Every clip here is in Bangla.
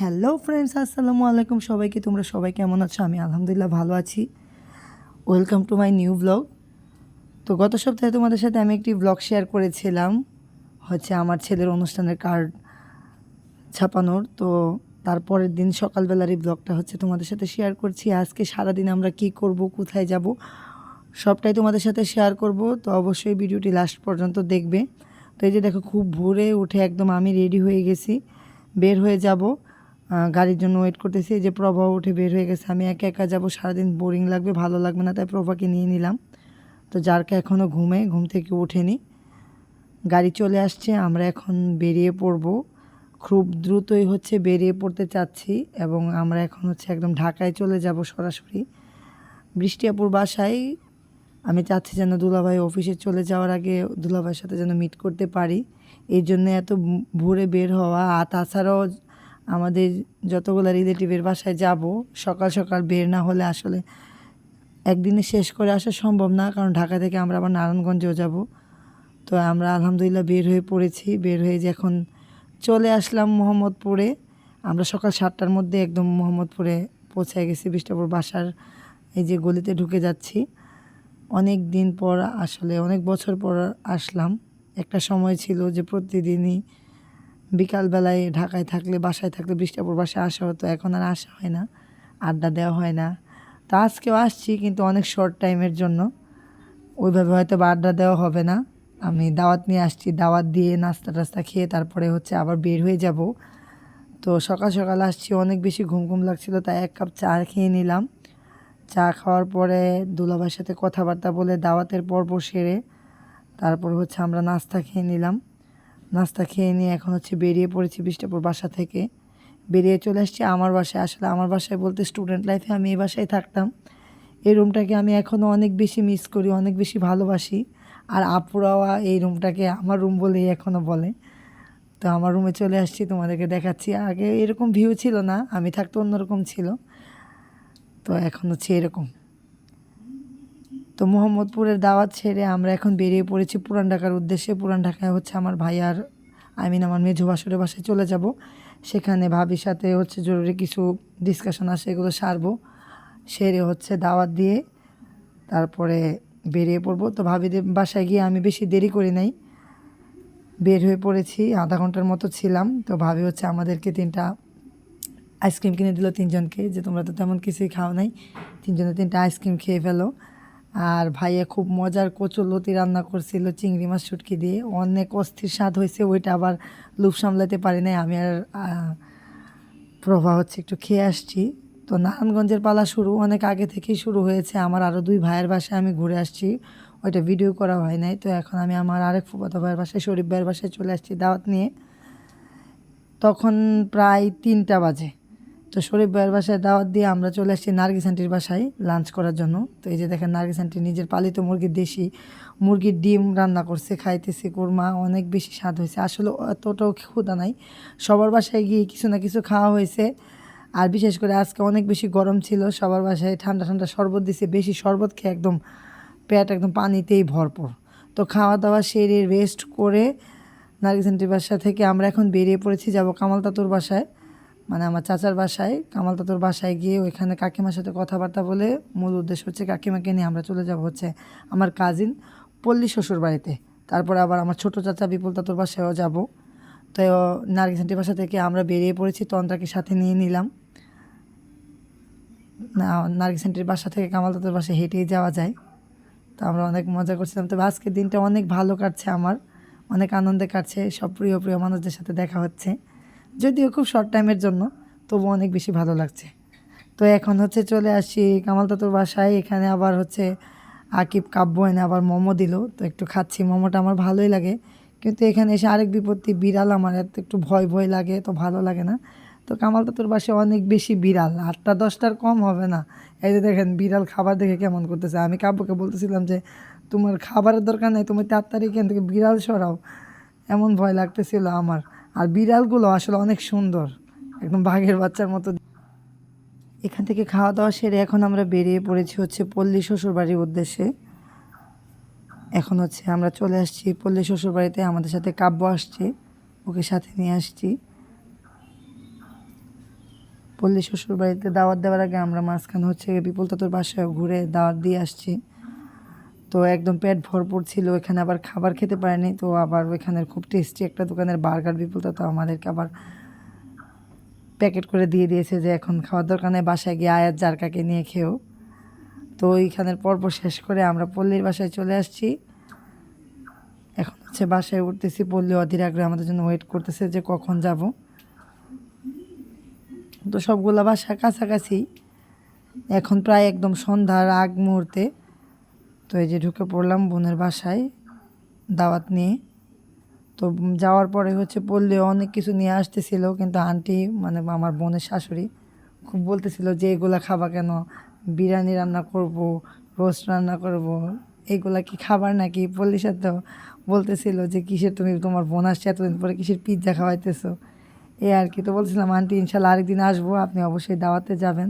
হ্যালো ফ্রেন্ডস, আসসালামু আলাইকুম সবাইকে। তোমরা সবাই কেমন আছো? আমি আলহামদুলিল্লাহ ভালো আছি। Welcome to my new blog তো গত সপ্তাহে তোমাদের সাথে আমি একটি ব্লগ শেয়ার করেছিলাম। হচ্ছে আমার ছেলের অনুষ্ঠানের কার্ড ছাপানোর। তো তারপরের দিন সকালবেলার এই ব্লগটা হচ্ছে তোমাদের সাথে শেয়ার করছি। আজকে সারাদিন আমরা কি করব, কোথায় যাব, সবটাই তোমাদের সাথে শেয়ার করব। তো অবশ্যই ভিডিওটি লাস্ট পর্যন্ত দেখবে। তো এই যে দেখো, খুব ভোরে উঠে একদম আমি রেডি হয়ে গেছি। বের হয়ে যাব। গাড়ির জন্য ওয়েট করতেছি। যে প্রভা উঠে বের হয়ে গেছে, আমি একা একা যাব, সারাদিন বোরিং লাগবে, ভালো লাগবে না, তাই প্রভাকে নিয়ে নিলাম। তো যারকে এখনও ঘুমে, ঘুম থেকে ওঠেনি। গাড়ি চলে আসছে, আমরা এখন বেরিয়ে পড়ব। খুব দ্রুতই হচ্ছে বেরিয়ে পড়তে চাচ্ছি এবং আমরা এখন হচ্ছে একদম ঢাকায় চলে যাব সরাসরি। বৃষ্টিয়াপুর বাসায়, আমি চাচ্ছি যেন দুলাভাই অফিসে চলে যাওয়ার আগে দুলাভাইয়ের সাথে যেন মিট করতে পারি। এই জন্য এত ভোরে বের হওয়া, আর তাছাড়াও আমাদের যতগুলো রিলেটিভের বাসায় যাব, সকাল সকাল বের না হলে আসলে একদিনে শেষ করে আসা সম্ভব না, কারণ ঢাকা থেকে আমরা আবার নারায়ণগঞ্জেও যাব। তো আমরা আলহামদুলিল্লাহ বের হয়ে পড়েছি, বের হয়ে যে এখন চলে আসলাম মোহাম্মদপুরে। আমরা সকাল সাতটার মধ্যে একদম মোহাম্মদপুরে পৌঁছে গেছি বিষ্টাপুর বাসার এই যে গলিতে ঢুকে যাচ্ছি। অনেক দিন পর আসলে, অনেক বছর পর আসলাম। একটা সময় ছিল যে প্রতিদিনই বিকালবেলায় ঢাকায় থাকলে, বাসায় থাকলে বৃষ্টাপুর বাসায় আসা হতো এখন আর আসা হয় না, আড্ডা দেওয়া হয় না। তো আজকেও আসছি কিন্তু অনেক শর্ট টাইমের জন্য। ওইভাবে হয়তো বা আড্ডা দেওয়া হবে না। আমি দাওয়াত নিয়ে আসছি, দাওয়াত দিয়ে নাস্তা টাস্তা খেয়ে তারপরে হচ্ছে আবার বের হয়ে যাব। তো সকাল সকাল আসছি, অনেক বেশি ঘুম ঘুম লাগছিল, তাই এক কাপ চা খেয়ে নিলাম। চা খাওয়ার পরে দুলাভাইয়ের সাথে কথাবার্তা বলে দাওয়াতের পর্ব সেরে তারপর হচ্ছে আমরা নাস্তা খেয়ে নিলাম। নাস্তা খেয়ে নিয়ে এখন হচ্ছে বেরিয়ে পড়েছি বিষ্টাপুর বাসা থেকে। বেরিয়ে চলে আসছি আমার বাসায়। আসলে আমার বাসায় বলতে স্টুডেন্ট লাইফে আমি এই বাসায় থাকতাম। এই রুমটাকে আমি এখনও অনেক বেশি মিস করি, অনেক বেশি ভালোবাসি। আর আপুরাও এই রুমটাকে আমার রুম বলেই এখনও বলে। তো আমার রুমে চলে আসছি, তোমাদেরকে দেখাচ্ছি। আগে এরকম ভিউ ছিল না, আমি থাকতে অন্যরকম ছিল। তো এখন হচ্ছে এরকম। তো মোহাম্মদপুরের দাওয়াত ছেড়ে আমরা এখন বেরিয়ে পড়েছি পুরান ঢাকার উদ্দেশ্যে। পুরান ঢাকায় হচ্ছে আমার ভাই আর আই মিন আমার মেঝু বাসুরের বাসায় চলে যাব। সেখানে ভাবির সাথে হচ্ছে জরুরি কিছু ডিসকাশন আসে এগুলো সারবো। সেরে হচ্ছে দাওয়াত দিয়ে তারপরে বেরিয়ে পড়ব। তো ভাবিদের বাসায় গিয়ে আমি বেশি দেরি করি নাই। বের হয়ে পড়েছি, আধা ঘণ্টার মতো ছিলাম। তো ভাবি হচ্ছে আমাদেরকে তিনটা আইসক্রিম কিনে দিল তিনজনকে। যে তোমরা তো তেমন কিছুই খাও নাই। তিনজনে তিনটা আইসক্রিম খেয়ে ফেলো। আর ভাইয়া খুব মজার কচুলতি রান্না করছিল, চিংড়ি মাছ শুটকি দিয়ে। অনেক অস্থির স্বাদ হয়েছে, ওইটা আবার লুপ সামলাতে পারি নাই। আমি আর প্রভা হচ্ছে একটু খেয়ে আসছি। তো নারায়ণগঞ্জের পালা শুরু, অনেক আগে থেকেই শুরু হয়েছে। আমার আরও দুই ভাইয়ের বাসায় আমি ঘুরে আসছি, ওইটা ভিডিও করা হয় নাই। তো এখন আমি আমার আরেক ফুফাতো ভাইয়ের বাসায়, শরীফ ভাইয়ের বাসায় চলে আসছি দাওয়াত নিয়ে। তখন প্রায় তিনটা বাজে। তো শরীফ ভাইয়ের বাসায় দাওয়াত দিয়ে আমরা চলে আসছি নার্গিস আন্টির বাসায় লাঞ্চ করার জন্য। তো এই যে দেখেন, নার্গিস আন্টি নিজের পালিত মুরগির দেশি, মুরগির ডিম রান্না করছে, খাইতেছে, কোরমা, অনেক বেশি স্বাদ হয়েছে। আসলে অতটাও ক্ষুদা নাই। সবার বাসায় গিয়ে কিছু না কিছু খাওয়া হয়েছে। আর বিশেষ করে আজকে অনেক বেশি গরম ছিল, সবার বাসায় ঠান্ডা ঠান্ডা শরবত দিছে। বেশি শরবত খেয়ে একদম পেট একদম পানিতেই ভরপুর। তো খাওয়া দাওয়া সেরে রেস্ট করে নার্গিস আন্টির বাসা থেকে আমরা এখন বেরিয়ে পড়েছি, যাব কামাল তাতুর বাসায়। মানে আমার চাচার বাসায়, কামাল তাতুর বাসায় গিয়ে ওইখানে কাকিমার সাথে কথাবার্তা বলে মূল উদ্দেশ্য হচ্ছে কাকিমাকে নিয়ে আমরা চলে যাব হচ্ছে আমার কাজিন পল্লী শ্বশুর বাড়িতে। তারপরে আবার আমার ছোট চাচা বিপুল তাতুর বাসায়ও যাব। তো নার্গিস আন্টির বাসা থেকে আমরা বেরিয়ে পড়েছি তন্ত্রাকে সাথে নিয়ে নিলাম। না, নার্গিস বাসা থেকে কামাল তাতুর বাসায় হেঁটেই যাওয়া যায়। তো আমরা অনেক মজা করছিলাম। তবে আজকের দিনটা অনেক ভালো কাটছে আমার, অনেক আনন্দে কাটছে, সব প্রিয় প্রিয় মানুষদের সাথে দেখা হচ্ছে। যদিও খুব শর্ট টাইমের জন্য তবু অনেক বেশি ভালো লাগছে। তো এখন হচ্ছে চলে আসি কামাল তাতুর বাসায়, এখানে আবার হচ্ছে আকিব কাব্য এনে আবার মোমো দিল। তো একটু খাচ্ছি, মোমোটা আমার ভালোই লাগে। কিন্তু এখানে এসে আরেক বিপত্তি, বিড়াল আমার, এত একটু ভয় ভয় লাগে, তো ভালো লাগে না। তো কামাল তাতুর বাসায় অনেক বেশি বিড়াল, আটটা দশটার কম হবে না। এই যে দেখেন, বিড়াল খাবার দেখে কেমন করতেছে। আমি কাব্যকে বলতেছিলাম যে, তোমার খাবারের দরকার নেই, তুমি তাড়াতাড়ি এখান থেকে বিড়াল সরাও। এমন ভয় লাগতেছিল আমার। আর বিড়ালগুলো আসলে অনেক সুন্দর, একদম বাঘের বাচ্চার মতো। এখান থেকে খাওয়া দাওয়া সেরে এখন আমরা বেরিয়ে পড়েছি হচ্ছে পল্লী শ্বশুরবাড়ির উদ্দেশ্যে। এখন হচ্ছে আমরা চলে আসছি পল্লী শ্বশুরবাড়িতে, আমাদের সাথে কাব্য আসছে, ওকে সাথে নিয়ে আসছি। পল্লী শ্বশুর বাড়িতে দাওয়াত দেওয়ার আগে আমরা মাঝখানে হচ্ছে বিপুল তাতুর বাসায় ঘুরে দাওয়াত দিয়ে আসছি। তো একদম পেট ভরপুর ছিল ওইখানে আবার খাবার খেতে পারেনি, তো আবার ওইখানের খুব টেস্টি একটা দোকানের বার্গার বিপুল তো আমাদেরকে আবার প্যাকেট করে দিয়ে দিয়েছে যে এখন খাওয়ার দরকার নেই, বাসায় গিয়ে আয়াত জারকাকে নিয়ে খেও। তো ওইখানের পর্ব শেষ করে আমরা পল্লীর বাসায় চলে আসছি। এখন হচ্ছে বাসায় উঠতেছি, পল্লী অধীর আগ্রহে আমাদের জন্য ওয়েট করতেছে যে কখন যাব। তো সবগুলো বাসা কাছাকাছি, এখন প্রায় একদম সন্ধ্যার আগ মুহূর্তে। তো এই যে ঢুকে পড়লাম বোনের বাসায় দাওয়াত নিয়ে। তো যাওয়ার পরে হচ্ছে পড়লে অনেক কিছু নিয়ে আসতেছিল, কিন্তু আন্টি মানে আমার বোনের শাশুড়ি খুব বলতেছিল যে এগুলা খাবা কেন? বিরিয়ানি রান্না করব, রোস্ট রান্না করব, এগুলা কি খাবার নাকি? পল্লীর সাথেও বলতেছিল যে কিসের তুমি, তোমার বোন আসছে এতদিন পরে কিসের পিৎজা খাওয়াইতেছো? এ আর কি, তো বলছিলাম, আন্টি, ইনশাল্লাহ আরেকদিন আসব, আপনি অবশ্যই দাওয়াতে যাবেন।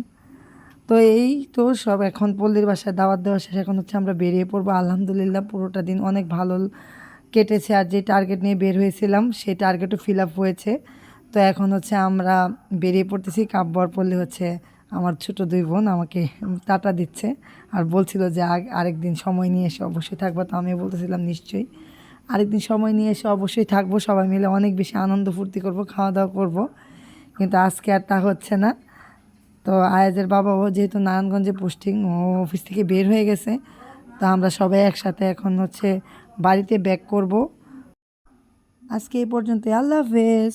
তো এই তো সব এখন পল্লীর বাসায় দাওয়াত দেওয়া শেষ। এখন হচ্ছে আমরা বেরিয়ে পড়ব। আলহামদুলিল্লাহ পুরোটা দিন অনেক ভালো কেটেছে আর যে টার্গেট নিয়ে বের হয়েছিলাম, সেই টার্গেটও ফিল আপ হয়েছে। তো এখন হচ্ছে আমরা বেরিয়ে পড়তেছি। কাব্বর পল্লী হচ্ছে আমার ছোট দুই বোন, আমাকে টাটা দিচ্ছে। আর বলছিল যে আগ- আরেকদিন সময় নিয়ে এসে অবশ্যই থাকব। তো আমি বলতেছিলাম, নিশ্চয়ই আরেকদিন সময় নিয়ে এসে অবশ্যই থাকব। সবাই মিলে অনেক বেশি আনন্দ ফুর্তি করব, খাওয়া দাওয়া করব। কিন্তু আজকে আর তা হচ্ছে না। তো আয়াজের বাবা ও যেহেতু নারায়ণগঞ্জে পোস্টিং ও অফিস থেকে বের হয়ে গেছে, তো আমরা সবাই একসাথে এখন হচ্ছে বাড়িতে ব্যাক করব। আজকে এই পর্যন্ত আল্লাহ হাফেজ।